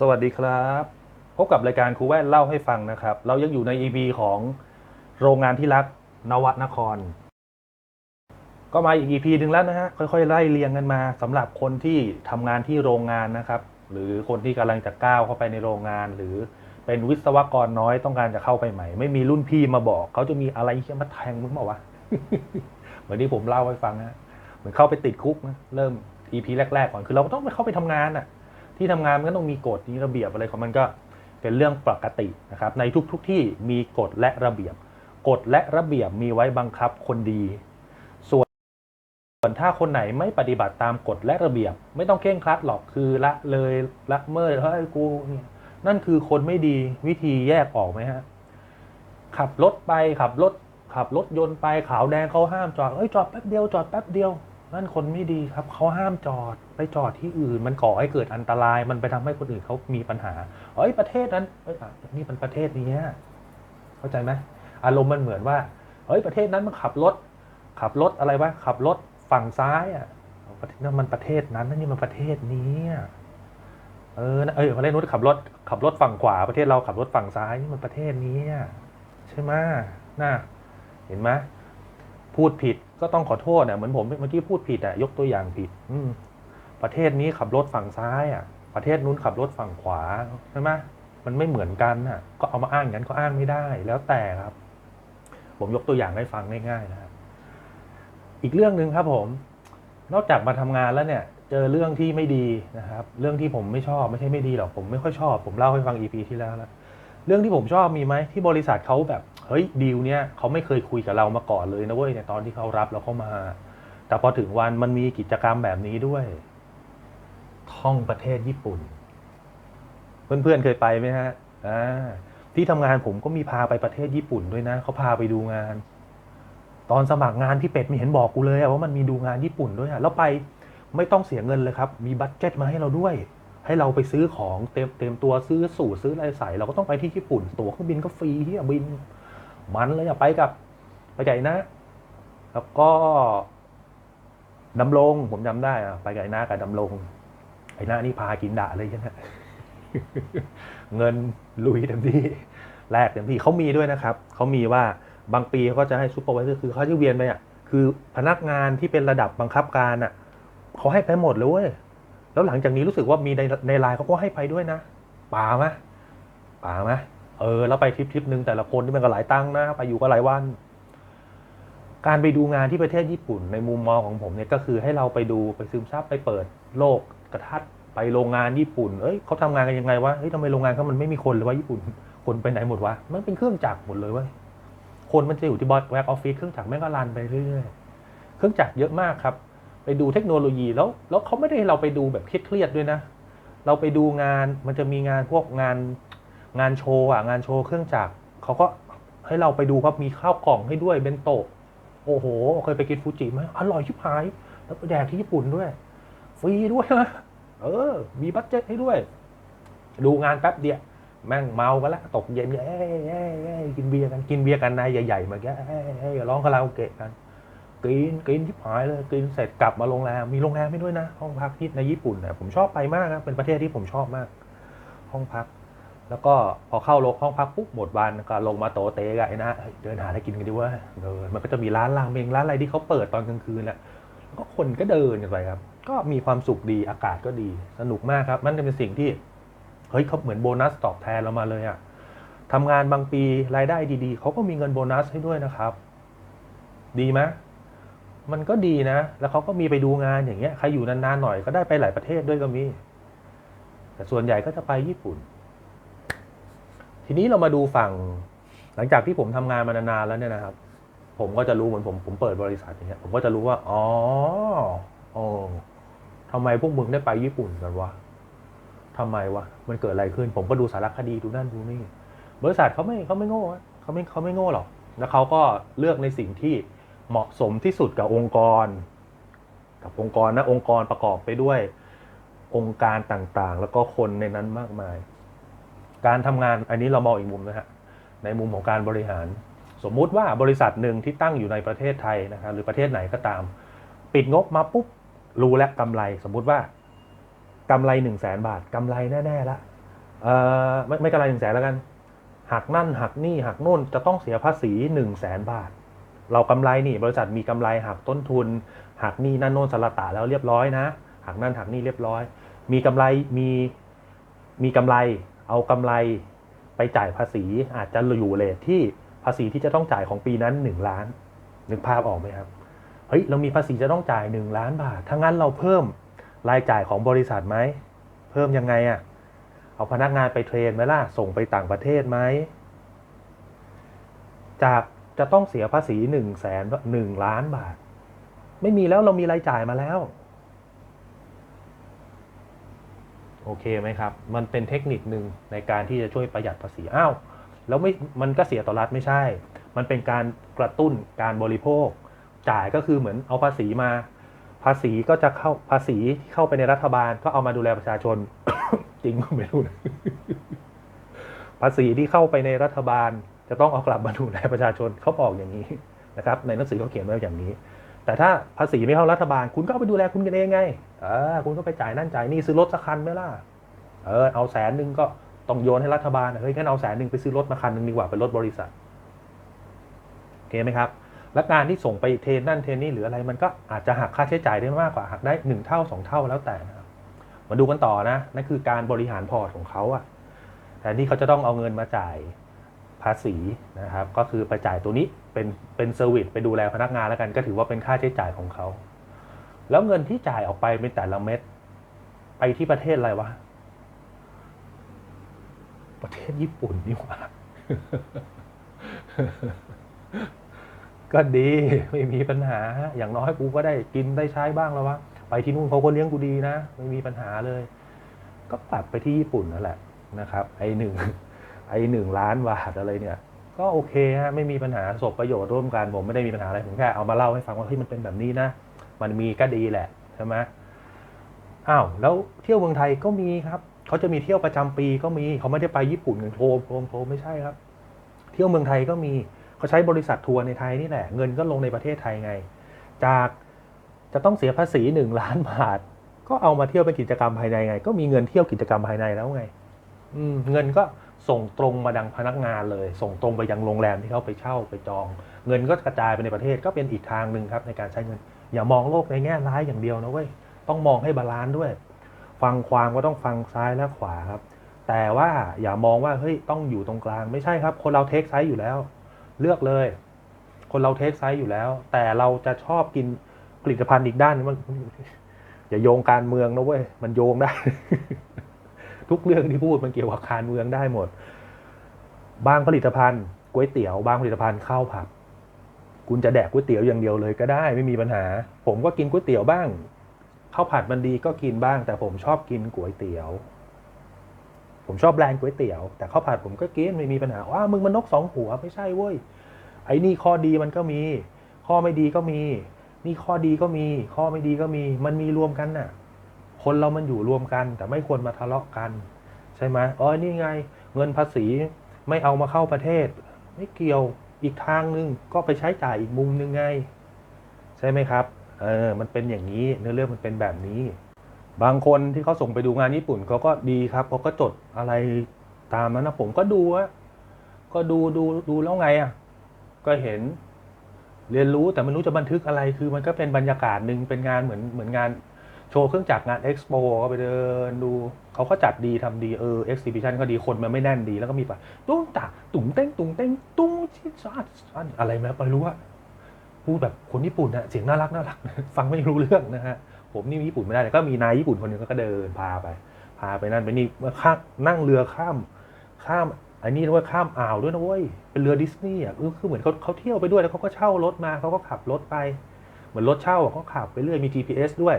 สวัสดีครับ พบกับรายการครูแว่นเล่าให้ฟังนะครับ เรายังอยู่ใน EP ของโรงงานที่รักนวนคร ก็มาอีก EP หนึ่งแล้วนะฮะค่อยๆไล่เรียงกันมาสำหรับคนที่ทำงานที่โรงงานนะครับ หรือคนที่กำลังจะก้าวเข้าไปในโรงงาน หรือเป็นวิศวกรน้อยต้องการจะเข้าไปใหม่ ไม่มีรุ่นพี่มาบอกเขาจะมีอะไรที่มาแทงมึงเปล่าวะเหมือนที่ผมเล่าให้ฟังนะเหมือนเข้าไปติดคุกนะเริ่ม EP แรกๆก่อนคือเราต้องไปเข้าไปทำงานอะ ที่ทำงานมันก็ต้องมีกฎมีระเบียบอะไรของมันก็เป็นเรื่องปกตินะครับ ในทุกๆทที่มีกฎและระเบียบ กฎและระเบียบมีไว้บังคับคนดี ส่วนส่วนถ้าคนไหนไม่ปฏิบัติตามกฎและระเบียบ ไม่ต้องเคร่งครัดหรอกคือละเลยละเมิดเฮ้ยกูเนี่ยนั่นคือคนไม่ดีวิธีแยกออกไหมฮะขับรถไปขับรถขับรถยนต์ไปขาวแดงเขาห้ามจอดเอ้ยจอดแป๊บเดียวจอดแป๊บเดียว นั่นคนไม่ดีครับเขาห้ามจอดไปจอดที่อื่น มันก่อให้เกิดอันตราย มันไปทำให้คนอื่นเขามีปัญหาเอ้ยประเทศนั้นเอ้ยนี่มันประเทศนี้เข้าใจไหมอารมณ์มันเหมือนว่าเอ้ยประเทศนั้นมันขับรถ ขับรถอะไรวะขับรถฝั่งซ้ายอะประเทศนั้นมันประเทศนั้นนี่มันประเทศนี้เออเออประเทศนู้นขับรถขับรถฝั่งขวาประเทศเราขับรถฝั่งซ้ายนี่มันประเทศนี้ใช่ไหมน่าเห็นไหมพูดผิด ก็ต้องขอโทษเนี่ยเหมือนผมเมื่อกี้พูดผิดอะยกตัวอย่างผิด อืประเทศนี้ขับรถฝั่งซ้ายอะ ประเทศนู้นขับรถฝั่งขวาใช่ไหมมันไม่เหมือนกันน่ะ ก็เอามาอ้างอย่างนั้นก็อ้างไม่ได้ แล้วแต่ครับ ผมยกตัวอย่างให้ฟังง่ายๆนะครับอีกเรื่องหนึ่งครับ ผม นอกจากมาทำงานแล้วเนี่ย เจอเรื่องที่ไม่ดีนะครับ เรื่องที่ผมไม่ชอบไม่ใช่ไม่ดีหรอกผมไม่ค่อยชอบ ผมเล่าให้ฟังอีพีที่แล้วแล้วเรื่องที่ผมชอบมีไหมที่บริษัทเขาแบบ เฮ้ยดีลเนี้ยเขาไม่เคยคุยกับเรามาก่อนเลยนะเว้ยในตอนที่เขารับเราเข้ามา แต่พอถึงวันมันมีกิจกรรมแบบนี้ด้วย ท่องประเทศญี่ปุ่น เพื่อนๆเคยไปไหมฮะอ่าที่ทำงานผมก็มีพาไปประเทศญี่ปุ่นด้วยนะเขาพาไปดูงาน ตอนสมัครงานพี่เป็ดมีเห็นบอกกูเลยว่ามันมีดูงานญี่ปุ่นด้วยอะแล้วไปไม่ต้องเสียเงินเลยครับ มีบัตเจ็ตมาให้เราด้วย ให้เราไปซื้อของเต็มเต็มตัวซื้อสูตรซื้ออะไรใส่เราก็ต้องไปที่ญี่ปุ่น ตั๋วเครื่องบินก็ฟรีที่บิน มันเลยอะไปกับไปไก่นะ แล้วก็ดำรงผมจำได้อะไปไก่นะกับดำรงไอ้หน้านี่พากินด่าเลยใช่ไหมเงินลุยเต็มที่แลกเต็มที่เขามีด้วยนะครับเขามีว่าบางปีเขาก็จะให้ซูเปอร์ไวเซอร์คือเขาจะเวียนไปอะคือพนักงานที่เป็นระดับบังคับการอะเขาให้ไปหมดเลยเว้ยแล้วหลังจากนี้รู้สึกว่ามีในในไลน์เขาก็ให้ไปด้วยนะป่าไหมป่าไหม เออ แล้วไปทริปทริปหนึ่งแต่ละคนที่มันก็หลายตังค์นะไปอยู่ก็หลายวัน การไปดูงานที่ประเทศญี่ปุ่น ในมุมมองของผมเนี่ยก็คือให้เราไปดูไปซึมซับไปเปิดโลกกระทัดไปโรงงานญี่ปุ่น เอ้ยเขาทำงานกันยังไงวะ เฮ้ยทำไมโรงงานเขามันไม่มีคนเลยวะญี่ปุ่น คนไปไหนหมดวะ มันเป็นเครื่องจักรหมดเลยเว้ย คนมันจะอยู่ที่บอสแวกออฟฟิศเครื่องจักรแม่งก็รันไปเรื่อยๆ เครื่องจักรเยอะมากครับ ไปดูเทคโนโลยีแล้ว แล้วเขาไม่ได้เราไปดูแบบเครียดๆด้วยนะ เราไปดูงาน มันจะมีงานพวกงาน งานโชว์อะงานโชว์เครื่องจักรเขาก็ให้เราไปดูครับมีข้าวกล่องให้ด้วยเบนโตะโอ้โห เคยไปกินฟูจิไหมอร่อยชิบหาย แล้วไปแดกที่ญี่ปุ่นด้วยฟรีด้วยนะเออ มีบัตเจ็ตให้ด้วย ดูงานแป๊บเดียวแม่งเมากันละตกเย็นก็เอ้ยเอ้ยเอ้ยกินเบียร์กันกินเบียร์กันนายใหญ่ๆมาแกเอ้ยร้องคาราโอเกะกันกินกินที่หายเลยกินเสร็จกลับมาโรงแรมมีโรงแรมให้ด้วยนะ ห้องพักที่ในญี่ปุ่นเนี่ยผมชอบไปมากนะเป็นประเทศที่ผมชอบมาก ห้องพัก แล้วก็พอเข้าโรงห้องพักปุ๊บหมดวันก็ลงมาโตเตะกันไอ้นะเดินหาอะไรกินกันดีว่าเดินมันก็จะมีร้านรามเมงร้านอะไรที่เขาเปิดตอนกลางคืนแหละแล้วก็คนก็เดินกันไปครับ ก็มีความสุขดีอากาศก็ดีสนุกมากครับ มันจะเป็นสิ่งที่เฮ้ยเขาเหมือนโบนัสตอบแทนเรามาเลยอะทำงานบางปีรายได้ดีๆเขาก็มีเงินโบนัสให้ด้วยนะครับ ดีไหมมันก็ดีนะ แล้วเขาก็มีไปดูงานอย่างเงี้ยใครอยู่นานๆหน่อยก็ได้ไปหลายประเทศด้วยก็มี แต่ส่วนใหญ่ก็จะไปญี่ปุ่น ทีนี้เรามาดูฝั่ง หลังจากที่ผมทำงานมานานๆแล้วเนี่ยนะครับ ผมก็จะรู้เหมือนผมผมเปิดบริษัทอย่างเงี้ยผมก็จะรู้ว่าอ๋อโอ้ทำไมพวกมึงได้ไปญี่ปุ่นกันวะทำไมวะมันเกิดอะไรขึ้น ผมก็ดูสารคดีดูนั่นดูนี่ บริษัทเขาไม่เขาไม่โง่อเขาไม่เขาไม่โง่หรอกแล้วเขาก็เลือกในสิ่งที่เหมาะสมที่สุดกับองค์กร กับองค์กรนะองค์กรประกอบไปด้วยองค์การต่างๆ แล้วก็คนในนั้นมากมาย การทำงานอันนี้เรามองอีกมุมนะฮะในมุมของการบริหาร สมมุติว่าบริษัทหนึ่งที่ตั้งอยู่ในประเทศไทยนะครับหรือประเทศไหนก็ตาม ปิดงบมาปุ๊บรู้แล้วกำไร สมมุติว่ากำไรหนึ่งแสนบาทกำไรแน่ๆละเออไม่ไม่กำไรหนึ่งแสนแล้วกันหักนั่นหักนี่หักนู่นจะต้องเสียภาษีหนึ่งแสนบาท เรากำไรนี่ บริษัทมีกำไรหักต้นทุน หักนี่นั่นโน่นสละตะแล้วเรียบร้อยนะหักนั่นหักนี่เรียบร้อย มีกำไรมีมีกำไร เอากำไรไปจ่ายภาษีอาจจะอยู่เลทที่ภาษีที่จะต้องจ่ายของปีนั้นหนึ่งล้านนึกภาพออกไหมครับเฮ้ยเรามีภาษีจะต้องจ่ายหนึ่งล้านบาทถ้างั้นเราเพิ่มรายจ่ายของบริษัทไหมเพิ่มยังไงอะ่ะเอาพนักงานไปเทรนไหมล่ะส่งไปต่างประเทศไหมจากจะต้องเสียภาษีหนึ่งแสนหนึ่งล้านบาท ไม่มีแล้วเรามีรายจ่ายมาแล้ว โอเคไหมครับ มันเป็นเทคนิคหนึ่งในการที่จะช่วยประหยัดภาษีอ้าวแล้วไม่มันก็เสียต่อรัฐไม่ใช่ มันเป็นการกระตุ้นการบริโภค จ่ายก็คือเหมือนเอาภาษีมา ภาษีก็จะเข้าภาษีที่เข้าไปในรัฐบาล ก็เอามาดูแลประชาชน จริงก็ไม่รู้นะภาษีที่เข้าไปในรัฐบาล จะต้องเอากลับมาดูแลประชาชนเขาบอกอย่างนี้นะครับ ในหนังสือเขาเขียนไว้อย่างนี้ แต่ถ้าภาษีไม่เข้ารัฐบาล คุณก็เอาไปดูแลคุณกันเองไงเออคุณก็ไปจ่ายนั่นจ่ายนี่ซื้อรถสักคันไหมล่ะเออเอาแสนหนึ่งก็ต้องโยนให้รัฐบาลเฮ้ยงั้นเอาแสนหนึ่งไปซื้อรถมาคันหนึ่งดีกว่าเป็นรถบริษัทโอเคไหมครับ และงานที่ส่งไปเทนนั่นเทนนี่หรืออะไรมันก็อาจจะหักค่าใช้จ่ายได้มากกว่าหักได้หนึ่งเท่าสองเท่าแล้วแต่นะครับมาดูกันต่อนะนั่นคือการบริหารพอร์ตของเขาอะแต่นี่เขาจะต้องเอาเงินมาจ่ายภาษีนะครับ ก็คือไปจ่ายตัวนี้ เป็นเป็นเซอร์วิสไปดูแลพนักงานแล้วกัน ก็ถือว่าเป็นค่าใช้จ่ายของเขา แล้วเงินที่จ่ายออกไปเป็นแต่ละเม็ดไปที่ประเทศอะไรวะ ประเทศญี่ปุ่นนี่หว่าก็ดีไม่มีปัญหา อย่างน้อยกูก็ได้กินได้ใช้บ้างแล้ววะไปที่นู่นเขาก็เลี้ยงกูดีนะ ไม่มีปัญหาเลย ก็ปรับไปที่ญี่ปุ่นนั่นแหละนะครับ ไอหนึ่งไอหนึ่งล้านบาทอะไรเนี่ย ก็โอเคฮะไม่มีปัญหาสบประโยชน์ร่วมกันผมไม่ได้มีปัญหาอะไรผมแค่เอามาเล่าให้ฟังว่าที่มันเป็นแบบนี้นะ มันมีก็ดีแหละใช่ไหมอ้าวแล้วเที่ยวเมืองไทยก็มีครับเขาจะมีเที่ยวประจำปีก็มีเขาไม่ได้ไปญี่ปุ่นกันโทรโทรโทรไม่ใช่ครับ เที่ยวเมืองไทยก็มีเขาใช้บริษัททัวร์ในไทยนี่แหละ เงินก็ลงในประเทศไทยไง จากจะต้องเสียภาษีหนึ่งล้านบาทก็เอามาเที่ยวเป็นกิจกรรมภายในไง ก็มีเงินเที่ยวกิจกรรมภายในแล้วไง อืมเงินก็ ส่งตรงมาดังพนักงานเลย ส่งตรงไปยังโรงแรมที่เขาไปเช่าไปจอง เงินก็กระจายไปในประเทศก็เป็นอีกทางหนึ่งครับในการใช้เงิน อย่ามองโลกในแง่ร้ายอย่างเดียวนะเว้ยต้องมองให้บาลานซ์ด้วย ฟังความก็ต้องฟังซ้ายและขวาครับ แต่ว่าอย่ามองว่าเฮ้ยต้องอยู่ตรงกลางไม่ใช่ครับ คนเราเทคไซส์อยู่แล้ว เลือกเลย คนเราเทคไซส์อยู่แล้ว แต่เราจะชอบกินผลิตภัณฑ์อีกด้านนึงมันอย่าโยงการเมืองนะเว้ยมันโยงได้ ทุกเรื่องที่พูดมันเกี่ยวกับการเมืองได้หมด บางผลิตภัณฑ์ก๋วยเตี๋ยว บางผลิตภัณฑ์ข้าวผัดคุณจะแดกก๋วยเตี๋ยวอย่างเดียวเลยก็ได้ไม่มีปัญหา ผมก็กินก๋วยเตี๋ยวบ้างข้าวผัดมันดีก็กินบ้าง แต่ผมชอบกินก๋วยเตี๋ยว ผมชอบแบรนด์ก๋วยเตี๋ยว แต่ข้าวผัดผมก็กินไม่มีปัญหาว่ามึงมันนกสองหัวไม่ใช่เว้ยไอ้นี่ข้อดีมันก็มี ข้อไม่ดีก็มี นี่ข้อดีก็มี ข้อไม่ดีก็มี มันมีรวมกันน่ะ คนเรามันอยู่รวมกัน แต่ไม่ควรมาทะเลาะกัน ใช่ไหมอ๋อนี่ไง เงินภาษีไม่เอามาเข้าประเทศ ไม่เกี่ยวอีกทางนึงก็ไปใช้จ่ายอีกมุมนึงไง ใช่ไหมครับเออมันเป็นอย่างนี้เนื้อเรื่องมันเป็นแบบนี้ บางคนที่เขาส่งไปดูงานญี่ปุ่นเขาก็ดีครับเขาก็จดอะไรตามนั้นนะผมก็ดูอะก็ดูดูดูแล้วไงอะก็เห็นเรียนรู้แต่ไม่รู้จะบันทึกอะไรคือมันก็เป็นบรรยากาศหนึ่งเป็นงานเหมือนเหมือนงาน โชว์เครื่องจักรงานเอ็กซ์โปก็ไปเดินดูเขาก็จัดดีทำดีเออเอ็กซิบิชันก็ดีคนมันไม่แน่นดีแล้วก็มีปะตุ้งตาตุ้งเต้งตุ้งเต้งตุ้งชิซาซันอะไรไหมไม่รู้อะพูดแบบคนญี่ปุ่นอะเสียงน่ารักน่ารัก ฟังไม่รู้เรื่องนะฮะผมนี่ญี่ปุ่นไม่ได้แต่ก็มีนายญี่ปุ่นคนหนึ่งก็เดินพาไป พาไปนั่นไปนี่มาข้ามนั่งเรือข้ามข้ามอันนี้นะเว่าข้ามอ่าวด้วยนะเว้ยเป็นเรือดิสนีย์อะคือคือเหมือนเขาเขาเที่ยวไปด้วยแล้วเขาก็เช่ารถมาเขาก็ขับรถไป เหมือนรถเช่าเขาขับไปเรื่อยมี GPS ด้วย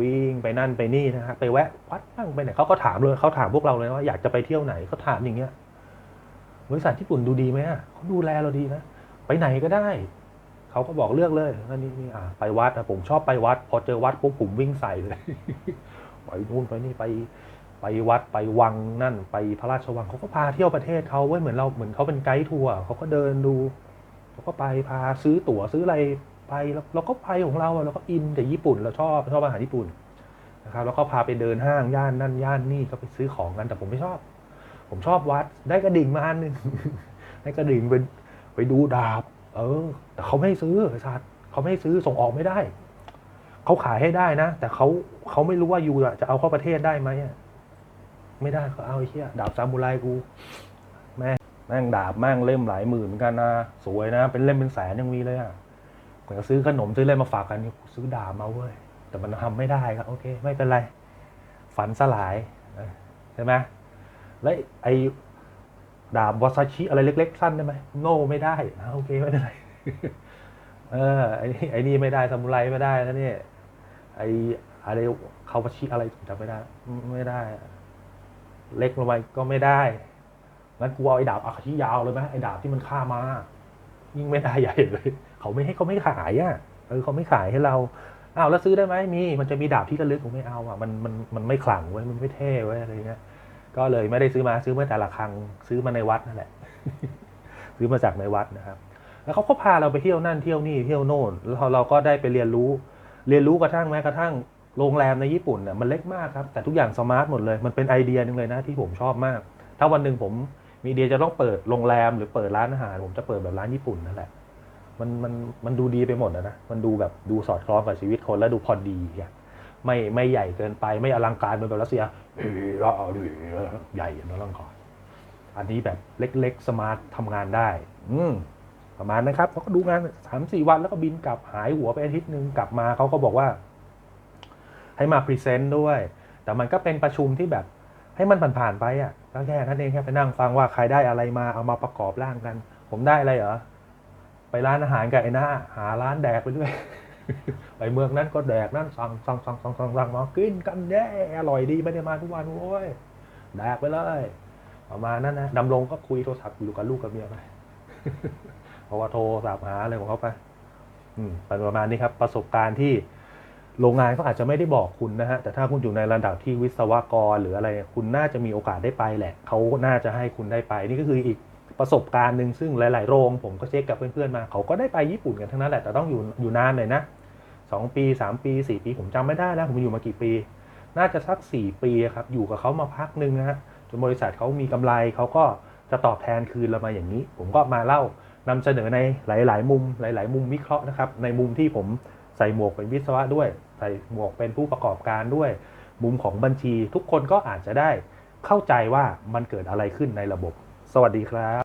วิ่งไปนั่นไปนี่นะฮะไปแวะวัดนั่งไปไหนเขาก็ถามเลยเขาถามพวกเราเลยว่าอยากจะไปเที่ยวไหนเขาถามอย่างเงี้ยบริษัทญี่ปุ่นดูดีไหมอะเขาดูแลเราดีนะไปไหนก็ได้เขาก็บอกเลือกเลยนั่นนี่นี่อ่าไปวัดนะผมชอบไปวัด พอเจอวัดปุ๊บผมวิ่งใส่เลยไปนู่นไปนี่ไปไปวัดไปวังนั่น ไปพระราชวังเขาก็พาเที่ยวประเทศเขาเว้ยเหมือนเราเหมือนเขาเป็นไกด์ทัวร์เขาก็เดินดูเขาก็ไปพาซื้อตั๋วซื้ออะไร ไปเราก็ไปของเราเราก็อินแต่ญี่ปุ่นเราชอบชอบอาหารญี่ปุ่นนะครับแล้วก็พาไปเดินห้างย่านนั่นย่านนี่ก็ไปซื้อของกันแต่ผมไม่ชอบ ผมชอบวัดได้กระดิ่งมาอันหนึ่งได้กระดิ่งไปไปดูดาบ เออ แต่เขาไม่ให้ซื้อไอ้สัตว์เขาไม่ให้ซื้อส่งออกไม่ได้ เขาขายให้ได้นะ แต่เขาเขาไม่รู้ว่ายูจะเอาเข้าประเทศได้ไหมไม่ได้เขาเอาไอ้เหี้ยดาบซามูไรกูแม่งแม่งดาบแม่งเล่มหลายหมื่นเหมือนกันนะสวยนะ เป็นเล่มเป็นแสนยังมีเลยอะ เหมือนกับซื้อขนมซื้ออะไรมาฝากกันนี่ซื้อด่ามาเว้ยแต่มันทำไม่ได้ครับโอเค ไม่เป็นไร ฝันสลายใช่ไหมแล้วไอ้ดาบวาซาชิอะไรเล็ก ๆ สั้นได้ไหมโง่ไม่ได้อะโอเคไม่เป็นไรเออไอ้นี่ไอ้นี่ไม่ได้ซามูไรไม่ได้นะเนี่ยไอ้อะไรคาวาชิอะไรจำไม่ได้ ไม่ได้ เล็กลงไปก็ไม่ได้งั้นกูเอาไอ้ดาบอาคาชิยาวเลยไหมไอ้ดาบที่มันฆ่ามา ยิ่งไม่ได้ใหญ่เลย เขาไม่ให้เขาไม่ขายอะเออเขาไม่ขายให้เราอ้าวแล้วซื้อได้ไหมมี มันจะมีดาบที่ระลึกผมไม่เอาอะมันมันมันไม่ขลังไว้มันไม่เท่ไว้อะไรเงี้ยก็เลยไม่ได้ซื้อมาซื้อเมื่อแต่ละครั้งซื้อมาในวัดนั่นแหละ ซื้อมาจากในวัดนะครับ แล้วเขาก็พาเราไปเที่ยวนั่นเที่ยวนี่เที่ยวโน่นแล้วเราก็ได้ไปเรียนรู้ เรียนรู้กระทั่งแม้กระทั่งโรงแรมในญี่ปุ่นเนี่ยมันเล็กมากครับแต่ทุกอย่างสมาร์ทหมดเลย มันเป็นไอเดียหนึ่งเลยนะที่ผมชอบมาก ถ้าวันหนึ่งผม มีเดียจะต้องเปิดโรงแรมหรือเปิดร้านอาหาร ผมจะเปิดแบบร้านญี่ปุ่นนั่นแหละ มันมันมันดูดีไปหมดนะ มันดูแบบดูสอดคล้องกับชีวิตคนแล้วดูพอดีอะไม่ไม่ใหญ่เกินไปไม่อลังการเหมือนแบบรัสเซียเฮ้ยเราเอาดิใหญ่นะลังการอันนี้แบบเล็กๆสมาร์ททำงานได้ อืมประมาณนะครับเขาก็ดูงานสามสี่วันแล้วก็บินกลับหายหัวไปอาทิตย์หนึ่งกลับมาเขาก็บอกว่า ให้มาพรีเซนต์ด้วย แต่มันก็เป็นประชุมที่แบบ ให้มันผ่านๆไปอะก็แค่นั้นเองแค่ไปนั่งฟังว่าใครได้อะไรมาเอามาประกอบร่างกัน ผมได้อะไรเหรอไปร้านอาหารกับไอ้หน้า หาร้านแดกไปด้วยไปเมืองนั้นก็แดกนั่นสั่งสั่งสั่งสั่งสั่งสั่งมากินกันแย่อร่อยดีไม่ได้มาทุกวันโว้ยแดกไปเลยประมาณนั้นนะดำรงก็คุยโทรศัพท์อยู่กับลูกกับเมียไปเพราะว่าโทรศัพท์หาอะไรของเขาไป อืมเป็นประมาณนี้ครับ ประสบการณ์ที่ โรงงานเขาอาจจะไม่ได้บอกคุณนะฮะแต่ถ้าคุณอยู่ในระดับที่วิศวกรหรืออะไร คุณน่าจะมีโอกาสได้ไปแหละเขาน่าจะให้คุณได้ไป นี่ก็คืออีกประสบการณ์หนึ่งซึ่งหลาย ๆ โรง ผมก็เช็คกับเพื่อน ๆ มาเขาก็ได้ไปญี่ปุ่นกันทั้งนั้นแหละแต่ต้องอยู่อยู่นานหน่อยนะสองปีสามปีสี่ปี ผมจำไม่ได้แล้ว ผมอยู่มากี่ปี น่าจะสักสี่ปีครับอยู่กับเขามาพักหนึ่งนะฮะจนบริษัทเขามีกำไรเขาก็จะตอบแทนคืนเรามาอย่างนี้ ผมก็มาเล่านำเสนอในหลาย ๆ มุมหลาย ๆ มุมวิเคราะห์นะครับในมุมที่ผมใส่หมวกเป็นวิศวะด้วย ใส่หมวกเป็นผู้ประกอบการด้วย มุมของบัญชีทุกคนก็อาจจะได้เข้าใจว่ามันเกิดอะไรขึ้นในระบบ สวัสดีครับ